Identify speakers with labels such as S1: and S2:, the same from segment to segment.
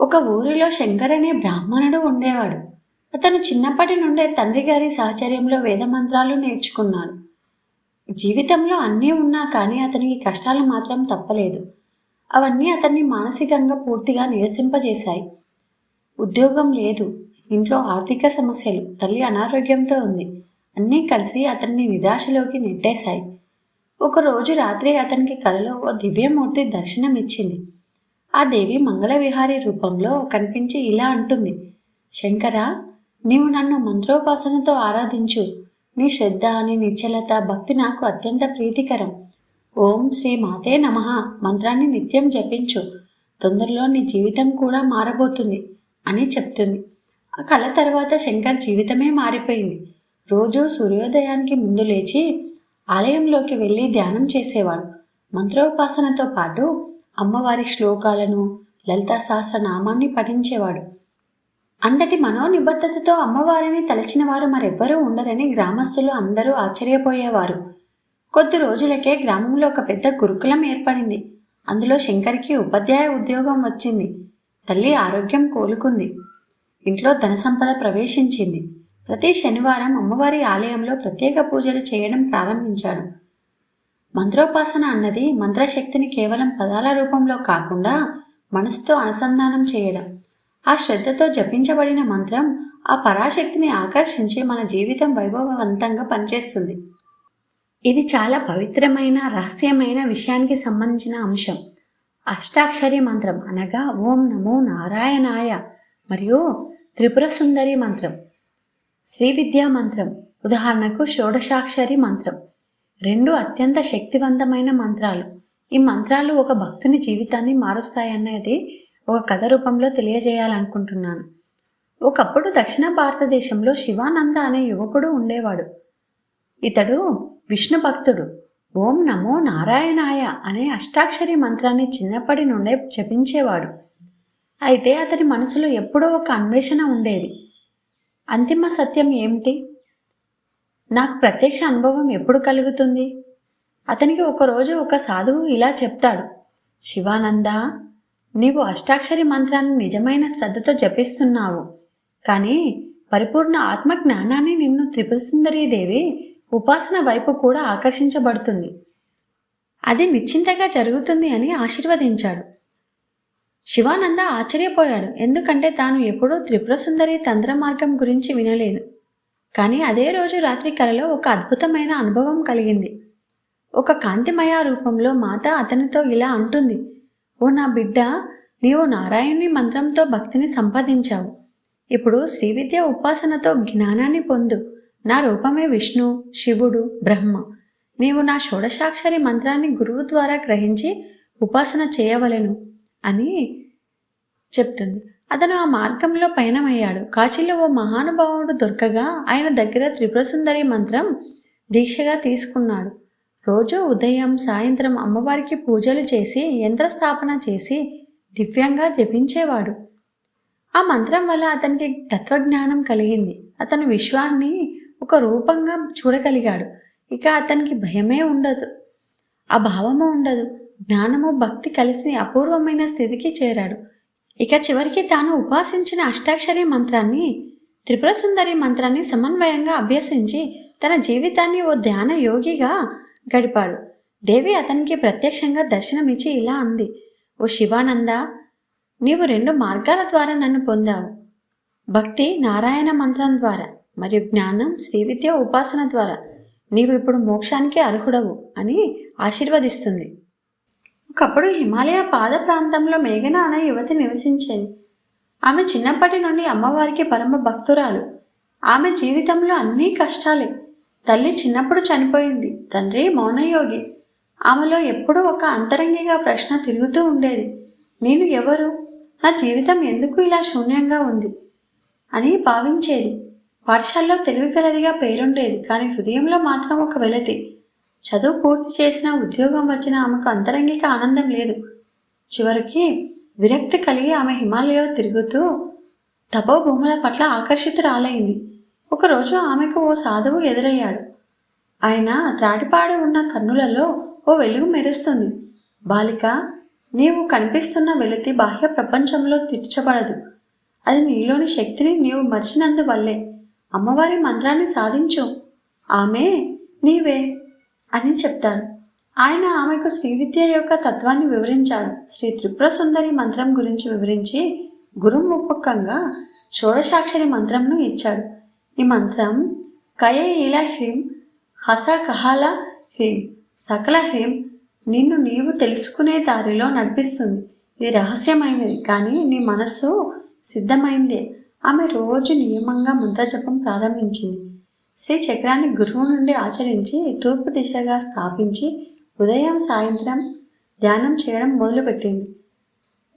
S1: ఒక ఊరిలో శంకర్ అనే బ్రాహ్మణుడు ఉండేవాడు. అతను చిన్నప్పటి నుండే తండ్రి గారి సాహచర్యంలో వేదమంత్రాలు నేర్చుకున్నాడు. జీవితంలో అన్నీ ఉన్నా కానీ అతనికి కష్టాలు మాత్రం తప్పలేదు. అవన్నీ అతన్ని మానసికంగా పూర్తిగా నిరసింపజేశాయి. ఉద్యోగం లేదు ఇంట్లో ఆర్థిక సమస్యలు తల్లి అనారోగ్యంతో ఉంది అన్నీ కలిసి అతన్ని నిరాశలోకి నెట్టేశాయి. ఒకరోజు రాత్రి అతనికి కలలో ఓ దివ్యమూర్తి దర్శనమిచ్చింది. ఆ దేవి మంగళవిహారి రూపంలో కనిపించి ఇలా అంటుంది. శంకర నీవు నన్ను మంత్రోపాసనతో ఆరాధించు. నీ శ్రద్ధ నీ నిశ్చలత భక్తి నాకు అత్యంత ప్రీతికరం. ఓం శ్రీ మాతే నమ. మంత్రాన్ని నిత్యం జపించు. తొందరలో నీ జీవితం కూడా మారబోతుంది అని చెప్తుంది. ఆ కళ తర్వాత శంకర్ జీవితమే మారిపోయింది. రోజు సూర్యోదయానికి ముందు లేచి ఆలయంలోకి వెళ్ళి ధ్యానం చేసేవాడు. మంత్రోపాసనతో పాటు అమ్మవారి శ్లోకాలను లలితా సహస్ర నామాన్ని పఠించేవాడు. అంతటి మనోనిబద్ధతతో అమ్మవారిని తలచిన వారు మరెవ్వరూ ఉండరని గ్రామస్తులు అందరూ ఆశ్చర్యపోయేవారు. కొద్ది రోజులకే గ్రామంలో ఒక పెద్ద గురుకులం ఏర్పడింది. అందులో శంకర్కి ఉపాధ్యాయ ఉద్యోగం వచ్చింది. తల్లి ఆరోగ్యం కోలుకుంది. ఇంట్లో ధన సంపద ప్రవేశించింది. ప్రతి శనివారం అమ్మవారి ఆలయంలో ప్రత్యేక పూజలు చేయడం ప్రారంభించాడు. మంత్రోపాసన అన్నది మంత్రశక్తిని కేవలం పదాల రూపంలో కాకుండా మనసుతో అనుసంధానం చేయడం. ఆ శ్రద్ధతో జపించబడిన మంత్రం ఆ పరాశక్తిని ఆకర్షించి మన జీవితం వైభవవంతంగా పనిచేస్తుంది. ఇది చాలా పవిత్రమైన రహస్యమైన విషయానికి సంబంధించిన అంశం. అష్టాక్షరి మంత్రం అనగా ఓం నమో నారాయణాయ మరియు త్రిపుర సుందరి మంత్రం. శ్రీ విద్యా మంత్రం. ఉదాహరణకు షోడశాక్షరి మంత్రం. రెండు అత్యంత శక్తివంతమైన మంత్రాలు. ఈ మంత్రాలు ఒక భక్తుని జీవితాన్ని మారుస్తాయన్నది ఒక కథ రూపంలో తెలియజేయాలనుకుంటున్నాను. ఒకప్పుడు దక్షిణ భారతదేశంలో శివానంద అనే యువకుడు ఉండేవాడు. ఇతడు విష్ణు భక్తుడు. ఓం నమో నారాయణాయ అనే అష్టాక్షరి మంత్రాన్ని చిన్నప్పటి నుండే జపించేవాడు. అయితే అతని మనసులో ఎప్పుడో ఒక అన్వేషణ ఉండేది. అంతిమ సత్యం ఏమిటి? నాకు ప్రత్యక్ష అనుభవం ఎప్పుడు కలుగుతుంది? అతనికి ఒకరోజు ఒక సాధువు ఇలా చెప్తాడు. శివానంద నీవు అష్టాక్షరి మంత్రాన్ని నిజమైన శ్రద్ధతో జపిస్తున్నావు. కానీ పరిపూర్ణ ఆత్మ జ్ఞానాన్ని నిన్ను త్రిపురసుందరీదేవి ఉపాసన వైపు కూడా ఆకర్షించబడుతుంది. అది నిశ్చింతగా జరుగుతుంది అని ఆశీర్వదించాడు. శివానంద ఆశ్చర్యపోయాడు. ఎందుకంటే తాను ఎప్పుడూ త్రిపురసుందరి తంత్ర మార్గం గురించి వినలేదు. కానీ అదే రోజు రాత్రి కలలో ఒక అద్భుతమైన అనుభవం కలిగింది. ఒక కాంతిమయ రూపంలో మాత అతనితో ఇలా అంటుంది ఓ నా బిడ్డ నీవు నారాయణుని మంత్రంతో భక్తిని సంపాదించావు. ఇప్పుడు శ్రీవిద్య ఉపాసనతో జ్ఞానాన్ని పొందు. నా రూపమే విష్ణు శివుడు బ్రహ్మ. నీవు నా షోడశాక్షరి మంత్రాన్ని గురువు ద్వారా గ్రహించి ఉపాసన చేయవలెను అని చెప్తుంది. అతను ఆ మార్గంలో పయనమయ్యాడు. కాశీలో ఓ మహానుభావుడు దొరకగా ఆయన దగ్గర త్రిపురసుందరి మంత్రం దీక్షగా తీసుకున్నాడు. రోజు ఉదయం సాయంత్రం అమ్మవారికి పూజలు చేసి యంత్రస్థాపన చేసి దివ్యంగా జపించేవాడు. ఆ మంత్రం వల్ల అతనికి తత్వజ్ఞానం కలిగింది. అతను విశ్వాన్ని ఒక రూపంగా చూడగలిగాడు. ఇక అతనికి భయమే ఉండదు. ఆ భావము ఉండదు. జ్ఞానము భక్తి కలిసి అపూర్వమైన స్థితికి చేరాడు. ఇక చివరికి తాను ఉపాసించిన అష్టాక్షరి మంత్రాన్ని త్రిపుర సుందరి మంత్రాన్ని సమన్వయంగా అభ్యసించి తన జీవితాన్ని ఓ ధ్యాన యోగిగా గడిపాడు. దేవి అతనికి ప్రత్యక్షంగా దర్శనమిచ్చి ఇలా అంది ఓ శివానంద నీవు రెండు మార్గాల ద్వారా నన్ను పొందావు. భక్తి నారాయణ మంత్రం ద్వారా మరియు జ్ఞానం శ్రీవిద్య ఉపాసన ద్వారా నీవు ఇప్పుడు మోక్షానికి అర్హుడవు అని ఆశీర్వదిస్తుంది. ఒకప్పుడు హిమాలయ పాద ప్రాంతంలో మేఘన అనే యువతి నివసించేది. ఆమె చిన్నప్పటి నుండి అమ్మవారికి పరమ భక్తురాలు. ఆమె జీవితంలో అన్నీ కష్టాలే. తల్లి చిన్నప్పుడు చనిపోయింది. తండ్రి మౌనయోగి. ఆమెలో ఎప్పుడూ ఒక అంతరంగిగా ప్రశ్న తిరుగుతూ ఉండేది. నేను ఎవరు? నా జీవితం ఎందుకు ఇలా శూన్యంగా ఉంది? అని భావించేది. పాఠశాలలో తెలివిగలదిగా పేరుండేది. కానీ హృదయంలో మాత్రం ఒక వెలతి. చదువు పూర్తి చేసిన ఉద్యోగం వచ్చిన ఆమెకు అంతరంగిక ఆనందం లేదు. చివరికి విరక్తి కలిగి ఆమె హిమాలయ తిరుగుతూ తపోభూముల పట్ల ఆకర్షితురాలైంది. ఒకరోజు ఆమెకు ఓ సాధువు ఎదురయ్యాడు. ఆయన త్రాటిపాడు ఉన్న కన్నులలో ఓ వెలుగు మెరుస్తుంది. బాలిక నీవు కనిపిస్తున్న వెలుతి బాహ్య ప్రపంచంలో తీర్చబడదు. అది నీలోని శక్తిని నీవు మర్చినందువల్లే. అమ్మవారి మంత్రాన్ని సాధించు. ఆమె నీవే అని చెప్తాడు ఆయన ఆమెకు శ్రీ విద్య యొక్క తత్వాన్ని వివరించాడు. శ్రీ త్రిపుర సుందరి మంత్రం గురించి వివరించి గురుముఖంగా షోడశాక్షరి మంత్రంను ఇచ్చాడు. ఈ మంత్రం కయ ఇలా హ్రీం హస కహాల హ్రీం సకల హ్రీం నిన్ను నీవు తెలుసుకునే దారిలో నడిపిస్తుంది. ఇది రహస్యమైనది కానీ నీ మనస్సు సిద్ధమైందే. ఆమె రోజు నియమంగా మంత్రజపం ప్రారంభించింది. శ్రీ చక్రాన్ని గురువు నుండి ఆచరించి తూర్పు దిశగా స్థాపించి ఉదయం సాయంత్రం ధ్యానం చేయడం మొదలుపెట్టింది.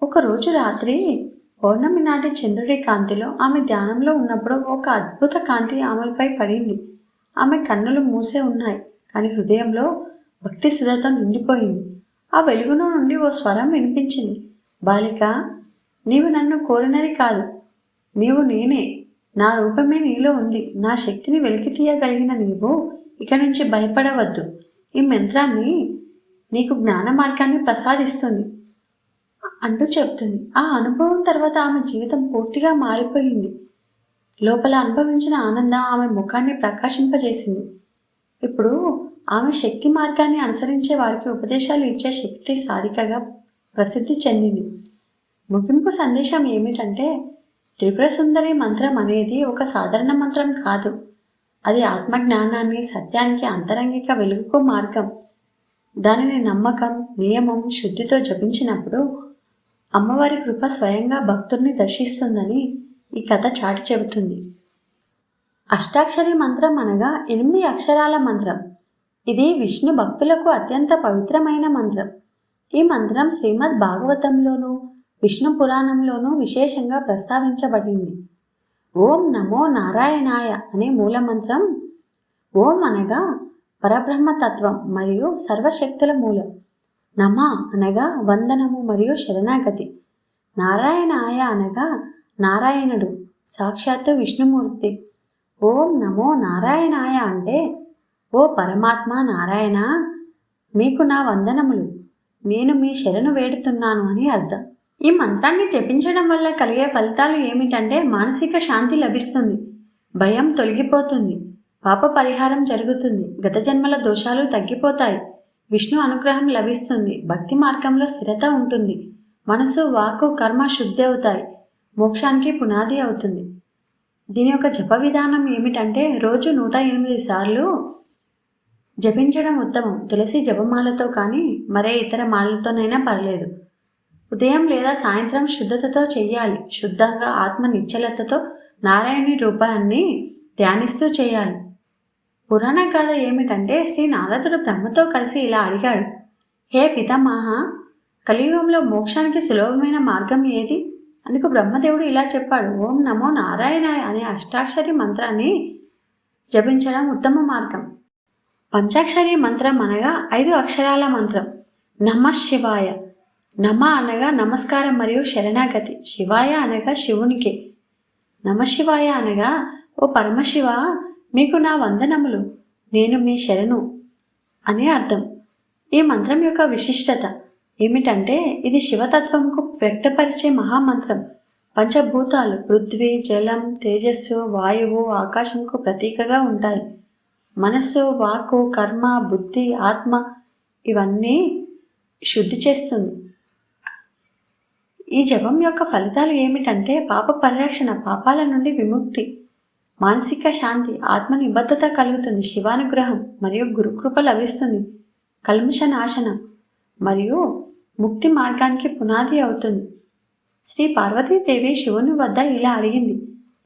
S1: ఒకరోజు రాత్రి పౌర్ణమి నాటి చంద్రుడి కాంతిలో ఆమె ధ్యానంలో ఉన్నప్పుడు ఒక అద్భుత కాంతి ఆమెపై పడింది. ఆమె కన్నులు మూసే ఉన్నాయి కానీ హృదయంలో భక్తి సుధతో నిండిపోయింది. ఆ వెలుగులో నుండి ఓ స్వరం వినిపించింది. బాలిక నీవు నన్ను కోరినది కాదు నీవు నేనే. నా రూపమే నీలో ఉంది. నా శక్తిని వెలికి తీయగలిగిన నీవు ఇక నుంచి భయపడవద్దు. ఈ మంత్రాన్ని నీకు జ్ఞాన మార్గాన్ని ప్రసాదిస్తుంది. అంటూ చెప్తుంది. ఆ అనుభవం తర్వాత ఆమె జీవితం పూర్తిగా మారిపోయింది. లోపల అనుభవించిన ఆనందం ఆమె ముఖాన్ని ప్రకాశింపజేసింది. ఇప్పుడు ఆమె శక్తి మార్గాన్ని అనుసరించే వారికి ఉపదేశాలు ఇచ్చే శక్తి సాధికగా ప్రసిద్ధి చెందింది. ముగింపు సందేశం ఏమిటంటే త్రిపుర సుందరి మంత్రం అనేది ఒక సాధారణ మంత్రం కాదు. అది ఆత్మజ్ఞానాన్ని సత్యానికి అంతరంగిక వెలుగుకు మార్గం. దానిని నమ్మకం నియమం శుద్ధితో జపించినప్పుడు అమ్మవారి కృప స్వయంగా భక్తుల్ని దర్శిస్తుందని ఈ కథ చాటి చెబుతుంది. అష్టాక్షరి మంత్రం అనగా ఎనిమిది అక్షరాల మంత్రం. ఇది విష్ణు భక్తులకు అత్యంత పవిత్రమైన మంత్రం. ఈ మంత్రం శ్రీమద్ భాగవతంలోనూ విష్ణు పురాణంలోనూ విశేషంగా ప్రస్తావించబడింది. ఓం నమో నారాయణాయ అనే మూలమంత్రం ఓం అనగా పరబ్రహ్మతత్వం మరియు సర్వశక్తుల మూలం. నమ అనగా వందనము మరియు శరణాగతి. నారాయణాయ అనగా నారాయణుడు సాక్షాత్తు విష్ణుమూర్తి. ఓం నమో నారాయణాయ అంటే ఓ పరమాత్మ నారాయణ మీకు నా వందనములు. నేను మీ శరణు వేడుతున్నాను అని అర్థం. ఈ మంత్రాన్ని జపించడం వల్ల కలిగే ఫలితాలు ఏమిటంటే మానసిక శాంతి లభిస్తుంది. భయం తొలగిపోతుంది. పాప పరిహారం జరుగుతుంది. గత జన్మల దోషాలు తగ్గిపోతాయి. విష్ణు అనుగ్రహం లభిస్తుంది. భక్తి మార్గంలో స్థిరత ఉంటుంది. మనసు వాకు కర్మ శుద్ధి అవుతాయి. మోక్షానికి పునాది అవుతుంది. దీని యొక్క జప విధానం ఏమిటంటే రోజు నూట ఎనిమిది సార్లు జపించడం ఉత్తమం. తులసి జపమాలతో కానీ మరే ఇతర మాలతోనైనా పర్లేదు. ఉదయం లేదా సాయంత్రం శుద్ధతతో చేయాలి. శుద్ధంగా ఆత్మ నిశ్చలతతో నారాయణి రూపాన్ని ధ్యానిస్తూ చేయాలి. పురాణ కథ ఏమిటంటే శ్రీ నారదుడు బ్రహ్మతో కలిసి ఇలా అడిగాడు. హే పితామహ కలియుగంలో మోక్షానికి సులభమైన మార్గం ఏది? అందుకు బ్రహ్మదేవుడు ఇలా చెప్పాడు. ఓం నమో నారాయణాయ అనే అష్టాక్షరి మంత్రాన్ని జపించడం ఉత్తమ మార్గం. పంచాక్షరి మంత్రం అనగా ఐదు అక్షరాల మంత్రం. నమ శివాయ. నమ అనగా నమస్కారం మరియు శరణాగతి. శివాయ అనగా శివునికి. నమశివాయ అనగా ఓ పరమశివ మీకు నా వందనములు. నేను మీ శరణు అని అర్థం. ఈ మంత్రం యొక్క విశిష్టత ఏమిటంటే ఇది శివతత్వంకు వ్యక్తపరిచే మహామంత్రం. పంచభూతాలు పృథ్వీ జలం తేజస్సు వాయువు ఆకాశంకు ప్రతీకగా ఉంటాయి. మనస్సు వాక్కు కర్మ బుద్ధి ఆత్మ ఇవన్నీ శుద్ధి చేస్తుంది. ఈ జపం యొక్క ఫలితాలు ఏమిటంటే పాప పరిరక్షణ పాపాల నుండి విముక్తి మానసిక శాంతి ఆత్మ నిబద్ధత కలుగుతుంది శివానుగ్రహం మరియు గురుకృప లభిస్తుంది కల్మష నాశనం మరియు ముక్తి మార్గానికి పునాది అవుతుంది. శ్రీ పార్వతీదేవి శివుని వద్ద ఇలా అడిగింది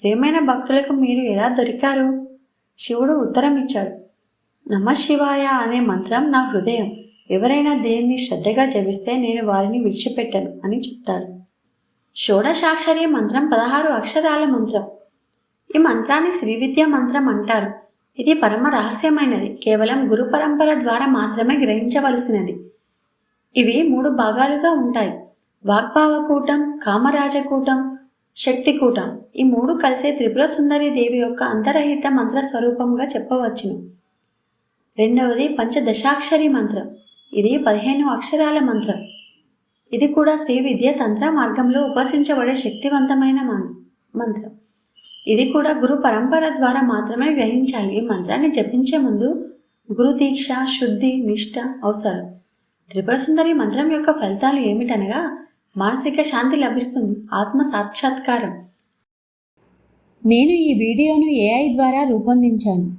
S1: ప్రేమైన భక్తులకు మీరు ఎలా దొరికారు? శివుడు ఉత్తరం ఇచ్చాడు నమ శివాయ అనే మంత్రం నా హృదయం. ఎవరైనా దేన్ని శ్రద్ధగా జపిస్తే నేను వారిని విడిచిపెట్టను అని చెప్తారు షోడశాక్షరి మంత్రం పదహారు అక్షరాల మంత్రం. ఈ మంత్రాన్ని శ్రీవిద్య మంత్రం అంటారు. ఇది పరమ రహస్యమైనది. కేవలం గురు పరంపర ద్వారా మాత్రమే గ్రహించవలసినది. ఇవి మూడు భాగాలుగా ఉంటాయి. వాగ్భావకూటం కామరాజకూటం శక్తికూటం. ఈ మూడు కలిసే త్రిపుర సుందరి దేవి యొక్క అంతరహిత మంత్ర స్వరూపంగా చెప్పవచ్చును. రెండవది పంచదశాక్షరి మంత్రం. ఇది పదిహేను అక్షరాల మంత్రం. ఇది కూడా శ్రీ విద్య తంత్ర మార్గంలో ఉపాసించబడే శక్తివంతమైన మం- మంత్రం. ఇది కూడా గురు పరంపర ద్వారా మాత్రమే గ్రహించాలి ఈ మంత్రాన్ని జపించే ముందు గురు దీక్ష శుద్ధి నిష్ట అవసరం. త్రిపుర సుందరి మంత్రం యొక్క ఫలితాలు ఏమిటనగా మానసిక శాంతి లభిస్తుంది ఆత్మ సాక్షాత్కారం. నేను ఈ వీడియోను ఏఐ ద్వారా రూపొందించాను.